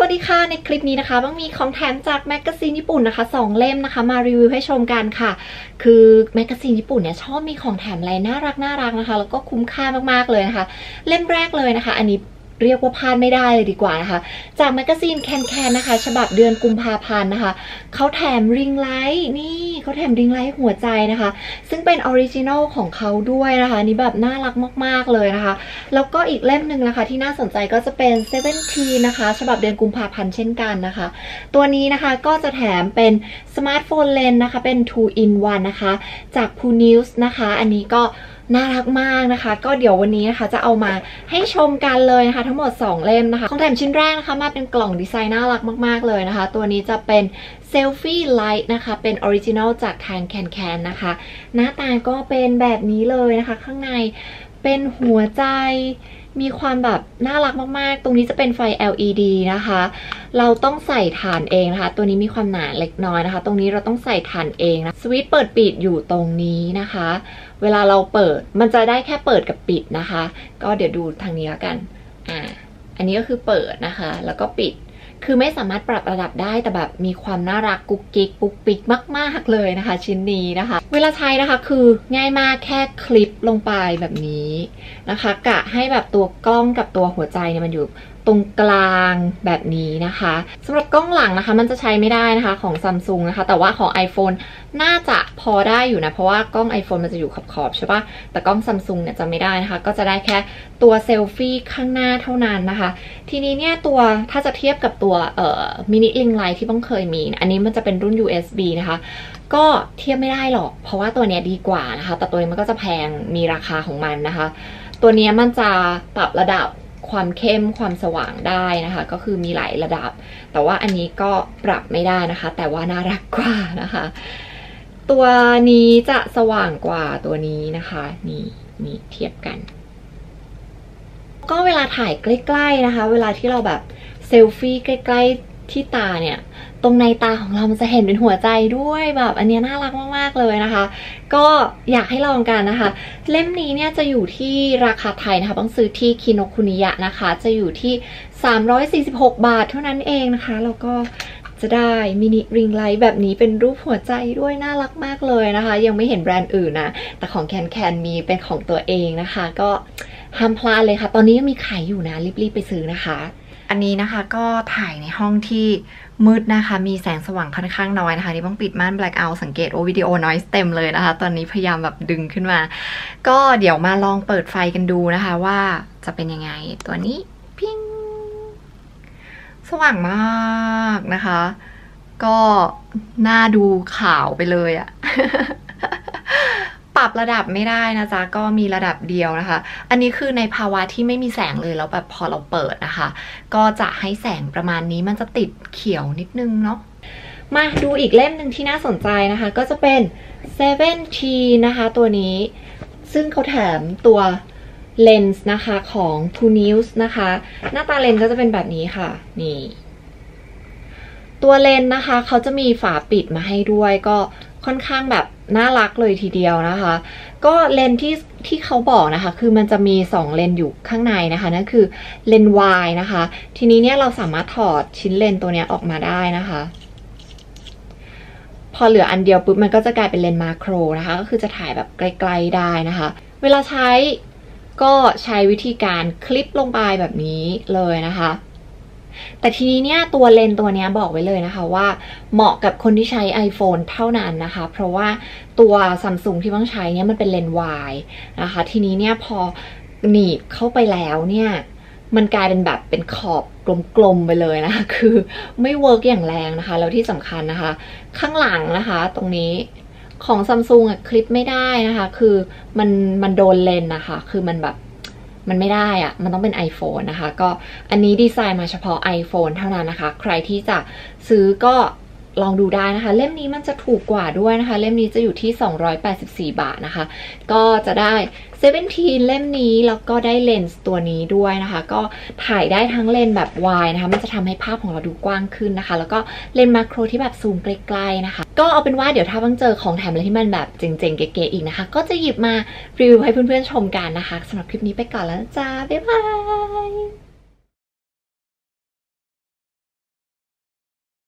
สวัสดีค่ะ ในคลิปนี้นะคะต้องมีของแถมจากแมกกาซีนญี่ปุ่นนะคะสองเล่มนะคะ มารีวิวให้ชมกันค่ะ คือแมกกาซีนญี่ปุ่นเนี่ยชอบมีของแถมอะไรน่ารักน่ารักนะคะ แล้วก็คุ้มค่ามากๆเลยนะคะ เล่มแรกเลยนะคะ อันนี้เรียกว่าพลาดไม่ได้เลยดีกว่านะคะ จากแมกกาซีนแคนแคนนะคะ ฉบับเดือนกุมภาพันธ์นะคะ เขาแถมริงไลท์นี่ เขาแถมริงไลท์หัวใจนะคะ ซึ่งเป็นออริจินอลของเขาด้วยนะคะ นี่แบบน่ารักมากๆเลยนะคะ แล้วก็อีกเล่มหนึ่งนะคะ ที่น่าสนใจก็จะเป็น17นะคะ ฉบับเดือนกุมภาพันธ์เช่นกันนะคะ ตัวนี้นะคะก็จะแถมเป็นสมาร์ทโฟนเลนนะคะ เป็น 2 in 1 นะคะ จาก p o News นะคะ อันนี้ก็น่ารักมากนะคะ ก็เดี๋ยววันนี้นะคะจะเอามาให้ชมกันเลยนะคะ ทั้งหมด 2 เล่มนะคะ ของแถมชิ้นแรกนะคะ มาเป็นกล่องดีไซน์น่ารักมาก ๆ เลยนะคะ ตัวนี้จะเป็นเซลฟี่ไลท์นะคะ เป็นออริจินอลจากทางแคนแคนนะคะ หน้าตาก็เป็นแบบนี้เลยนะคะ ข้างในเป็นหัวใจมีความแบบน่ารักมาก ๆ ตรงนี้จะเป็นไฟ LED นะคะ เราต้องใส่ฐานเองนะคะ ตัวนี้มีความหนาเล็กน้อยนะคะ ตรงนี้เราต้องใส่ฐานเองนะ สวิตช์เปิดปิดอยู่ตรงนี้นะคะ เวลาเราเปิด มันจะได้แค่เปิดกับปิดนะคะ ก็เดี๋ยวดูทางนี้แล้วกัน อ่า อันนี้ก็คือเปิดนะคะ แล้วก็ปิด คือไม่สามารถปรับระดับได้แต่แบบมีความน่ารักกุ๊กกิ๊กปุ๊กปิ๊กมาก ๆ เลยนะคะ ชิ้นนี้นะคะ เวลาใช้นะคะคือง่ายมากแค่คลิปลงไปแบบนี้นะคะ กะให้แบบตัวกล้องกับตัวหัวใจเนี่ยมันอยู่ ตรงกลางแบบนี้นะคะสำหรับกล้องหลังนะคะ มันจะใช้ไม่ได้นะคะของซัมซุงนะคะ แต่ว่าของ iPhone น่าจะพอได้อยู่นะ เพราะว่ากล้อง iPhone มันจะอยู่ขอบๆใช่ปะแต่กล้องซัมซุงเนี่ยจะไม่ได้นะคะ ก็จะได้แค่ตัวเซลฟี่ข้างหน้าเท่านั้นนะคะ ทีนี้เนี่ยตัวถ้าจะเทียบกับตัวเอ่อมินิลิงไลท์ที่บ้องเคยมี อันนี้มันจะเป็นรุ่น USB นะคะก็เทียบไม่ได้หรอก เพราะว่าตัวเนี้ยดีกว่านะคะ แต่ตัวนี้มันก็จะแพงมีราคาของมันนะคะ ตัวนี้มันจะปรับระดับ ความเข้มความสว่างได้นะคะ ก็คือมีหลายระดับ แต่ว่าอันนี้ก็ปรับไม่ได้นะคะ แต่ว่าน่ารักกว่านะคะ ตัวนี้จะสว่างกว่าตัวนี้นะคะนี่นี่เทียบกัน ก็เวลาถ่ายใกล้ ๆนะคะ เวลาที่เราแบบเซลฟี่ใกล้ ๆ ที่ตาเนี่ย ตรงในตาของเรามันจะเห็นเป็นหัวใจด้วยแบบอันนี้น่ารักมากๆเลยนะคะ ก็อยากให้ลองกันนะคะ เล่มนี้เนี่ยจะอยู่ที่ราคาไทยนะคะต้องซื้อที่คิโนคุนิยะนะคะ จะอยู่ที่ 346 บาทเท่านั้นเองนะคะแล้วก็จะได้มินิริงไลท์แบบนี้เป็นรูปหัวใจด้วยน่ารักมากเลยนะคะ ยังไม่เห็นแบรนด์อื่นนะ แต่ของแคนแคนมีเป็นของตัวเองนะคะ ก็ห้ามพลาดเลยค่ะ ตอนนี้ยังมีขายอยู่นะรีบๆไปซื้อนะคะ อันนี้นะคะก็ถ่ายในห้องที่มืดนะคะ มีแสงสว่างค่อนข้างน้อยนะคะที่ต้องปิดม่าน black out สังเกตโอวิดีโอน้อยเต็มเลยนะคะ ตอนนี้พยายามแบบดึงขึ้นมา ก็เดี๋ยวมาลองเปิดไฟกันดูนะคะว่าจะเป็นยังไง ตัวนี้พิงสว่างมากนะคะ ก็น่าดูข่าวไปเลยอะ ปรับระดับไม่ได้นะจ๊ะก็มีระดับเดียวนะคะ อันนี้คือในภาวะที่ไม่มีแสงเลยแล้วแบบพอเราเปิดนะคะ ก็จะให้แสงประมาณนี้มันจะติดเขียวนิดนึงเนาะมาดูอีกเล่มหนึ่งที่น่าสนใจนะคะ ก็จะเป็น 7 t นะคะ ตัวนี้ ซึ่งเขาแถมตัวเลนส์นะคะของ t o News นะคะ หน้าตาเลนส์ก็จะเป็นแบบนี้ค่ะ นี่ ตัวเลนส์นะคะ เขาจะมีฝาปิดมาให้ด้วย ก็ค่อนข้างแบบ น่ารักเลยทีเดียวนะคะ ก็เลนที่ที่เขาบอกนะคะ คือมันจะมี 2 เลนอยู่ข้างในนะคะนั่นคือเลนส์ Y นะคะ ทีนี้เนี่ยเราสามารถถอดชิ้นเลนตัวเนี้ยออกมาได้นะคะ พอเหลืออันเดียวปุ๊บมันก็จะกลายเป็นเลนมาโครนะคะ ก็คือจะถ่ายแบบไกลๆได้นะคะ เวลาใช้ก็ใช้วิธีการคลิปลงไปแบบนี้เลยนะคะ แต่ทีนี้เนี่ยตัวเลนตัวนี้บอกไว้เลยนะคะว่าเหมาะกับคนที่ใช้ iPhone เท่านั้นนะคะ เพราะว่าตัวซัมซุงที่ต้องใช้เนี่ยมันเป็นเลนส์วายนะคะ ทีนี้เนี่ยพอหนีบเข้าไปแล้วเนี่ยมันกลายเป็นแบบเป็นขอบกลมๆไปเลยนะคะ คือไม่เวิร์กอย่างแรงนะคะ แล้วที่สำคัญนะคะ ข้างหลังนะคะ ตรงนี้ของซัมซุงอะคลิปไม่ได้นะคะ คือมันมันโดนเลนนะคะ คือมันแบบ มันไม่ได้อะมันต้องเป็น iPhone นะคะ ก็อันนี้ดีไซน์มาเฉพาะ iPhone เท่านั้นนะคะ ใครที่จะซื้อก็ ลองดูได้นะคะ เล่มนี้มันจะถูกกว่าด้วยนะคะ เล่มนี้จะอยู่ที่ 284 บาทนะคะ ก็จะได้17เล่มนี้แล้วก็ได้เลนส์ตัวนี้ด้วยนะคะ ก็ถ่ายได้ทั้งเลนส์แบบวายนะคะ มันจะทำให้ภาพของเราดูกว้างขึ้นนะคะ แล้วก็เลนส์มาโครที่แบบซูมใกล้ๆนะคะ ก็เอาเป็นว่าเดี๋ยวถ้าบังเจอของแถมอะไรที่มันแบบเจ๋งๆเก๋ๆอีกนะคะ ก็จะหยิบมารีวิวให้เพื่อนๆชมกันนะคะสำหรับคลิปนี้ไปก่อนแล้วจ้าบ๊ายบาย